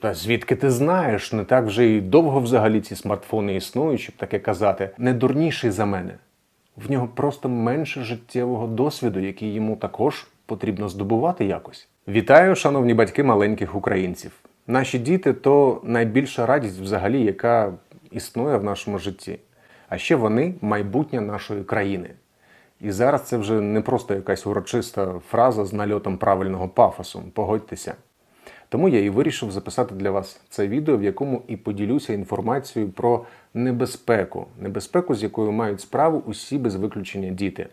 Та звідки ти знаєш? Не так вже і довго взагалі ці смартфони існують, щоб таке казати. Не дурніший за мене. В нього просто менше життєвого досвіду, який йому також потрібно здобувати якось. Вітаю, шановні батьки маленьких українців. Наші діти то найбільша радість взагалі, яка існує в нашому житті. А ще вони майбутнє нашої країни. І зараз це вже не просто якась урочиста фраза з нальотом правильного пафосу. Погодьтеся. Тому я і вирішив записати для вас це відео, в якому і поділюся інформацією про небезпеку, небезпеку, з якою мають справу усі без виключення діти.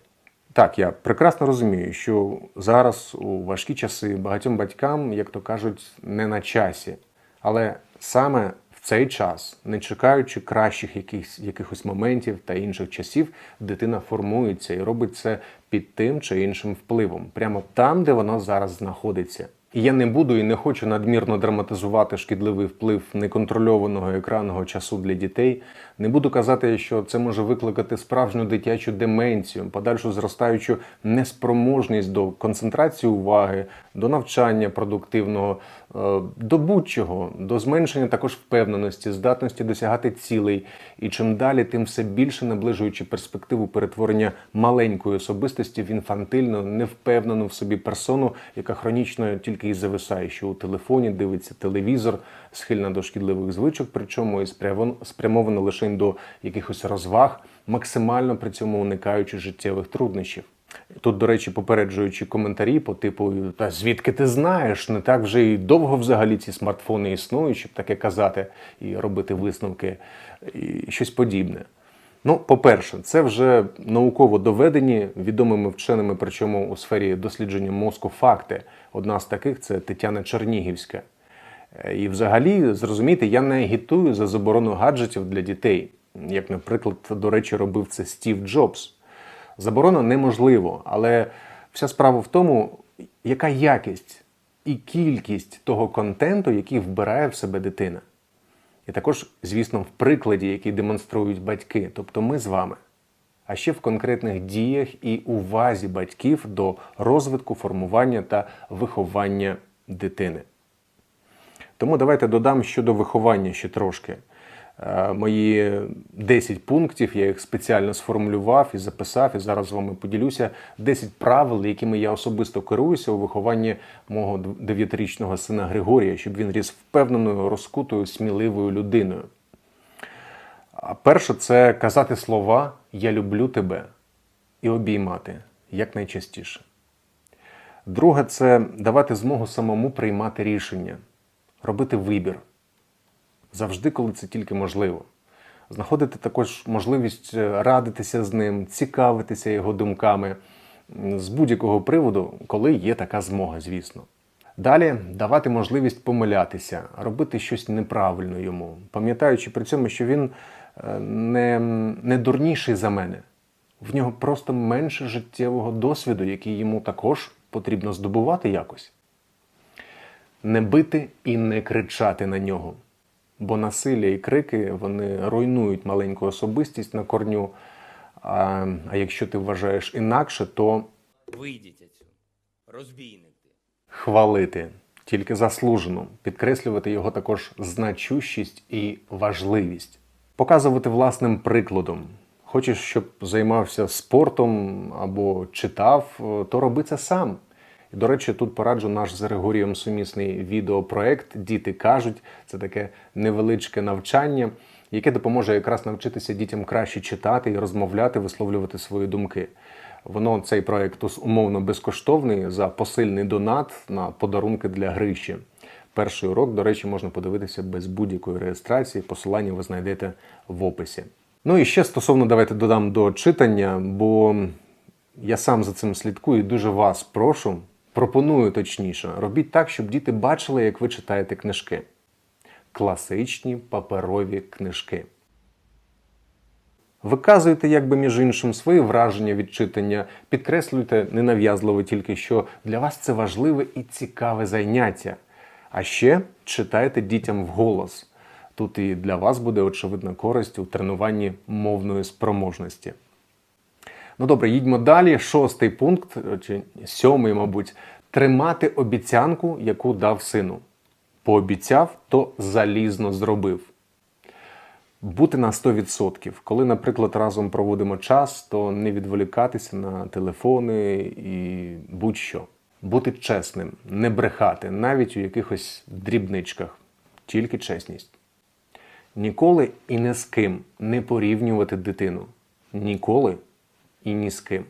Так, я прекрасно розумію, що зараз у важкі часи багатьом батькам, як то кажуть, не на часі. Але саме в цей час, не чекаючи кращих якихось, якихось моментів та інших часів, дитина формується і робить це під тим чи іншим впливом, прямо там, де вона зараз знаходиться. І я не буду і не хочу надмірно драматизувати шкідливий вплив неконтрольованого екранного часу для дітей. Не буду казати, що це може викликати справжню дитячу деменцію, подальшу зростаючу неспроможність до концентрації уваги, до навчання продуктивного, до будь-чого, до зменшення також впевненості, здатності досягати цілей. І чим далі, тим все більше наближуючи перспективу перетворення маленької особистості в інфантильну, невпевнену в собі персону, яка хронічно тільки і зависає, що у телефоні дивиться телевізор, схильна до шкідливих звичок, причому і спрямована лише до якихось розваг, максимально при цьому уникаючи життєвих труднощів. Тут, до речі, попереджуючи коментарі по типу Та звідки ти знаєш? Не так вже і довго взагалі ці смартфони існують, щоб таке казати і робити висновки, і щось подібне. Ну, по-перше, це вже науково доведені відомими вченими, причому у сфері дослідження мозку факти. Одна з таких це Тетяна Чернігівська. Е, І взагалі, зрозумійте, я не агітую за заборону гаджетів для дітей, як, наприклад, до речі, робив це Стів Джобс. Заборона неможливо, але вся справа в тому, яка якість і кількість того контенту, який вбирає в себе дитина. І також, звісно, в прикладі, який демонструють батьки, тобто ми з вами. А ще в конкретних діях і увазі батьків до розвитку, формування та виховання дитини. Тому давайте додам щодо виховання ще трошки. Е, Мої 10 пунктів, я їх спеціально сформулював і записав, і зараз з вами поділюся 10 правил, якими я особисто керуюся у вихованні мого 9-річного сина Григорія, щоб він ріс впевненою, розкутою, сміливою людиною. А перше це казати слова Я люблю тебе і обіймати якнайчастіше. Друге це давати змогу самому приймати рішення, робити вибір завжди, коли це тільки можливо. Знаходити також можливість е, радитися з ним, цікавитися його думками з будь-якого приводу, коли є така змога, звісно. Далі давати можливість помилятися, робити щось неправильно йому, пам'ятаючи при цьому, що він е, не, не дурніший за мене. В нього просто менше життєвого досвіду, який йому також потрібно здобувати якось. Не бити і не кричати на нього. Бо насилля і крики вони руйнують маленьку особистість на корню. А, а якщо ти вважаєш інакше, то Вийдіть отсюда. Розбійники. хвалити тільки заслужено, підкреслювати його також значущість і важливість, показувати власним прикладом. Хочеш, щоб займався спортом або читав, то роби це сам. До речі, тут пораджу наш з Григорієм сумісний відеопроект Діти кажуть. Це таке невеличке навчання, яке допоможе якраз навчитися дітям краще читати і розмовляти, висловлювати свої думки. Воно цей проект умовно безкоштовний за посильний донат на подарунки для Гриші. Перший урок, до речі, можна подивитися без будь-якої реєстрації. Посилання ви знайдете в описі. Ну і ще стосовно давайте додам до читання, бо я сам за цим слідкую і дуже вас прошу, пропоную точніше, робіть так, щоб діти бачили, як ви читаєте книжки. Класичні паперові книжки. Виказуйте, якби між іншим, свої враження від читання, підкреслюйте ненав'язливо тільки, що для вас це важливе і цікаве заняття. А ще читайте дітям вголос. Тут і для вас буде очевидна користь у тренуванні мовної спроможності. Ну добре, їдьмо далі. Шостий пункт, чи сьомий, мабуть, тримати обіцянку, яку дав сину. Пообіцяв, то залізно зробив. Бути на 100%. Коли, наприклад, разом проводимо час, то не відволікатися на телефони і будь-що. Бути чесним, не брехати, навіть у якихось дрібничках, тільки чесність. Ніколи і не з ким не порівнювати дитину. Ніколи і ні з ким.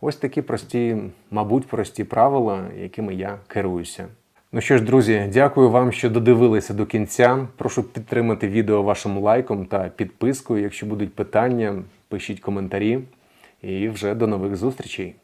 Ось такі прості, мабуть, прості правила, якими я керуюся. Ну що ж, друзі, дякую вам, що додивилися до кінця. Прошу підтримати відео вашим лайком та підпискою. Якщо будуть питання, пишіть коментарі. І вже до нових зустрічей.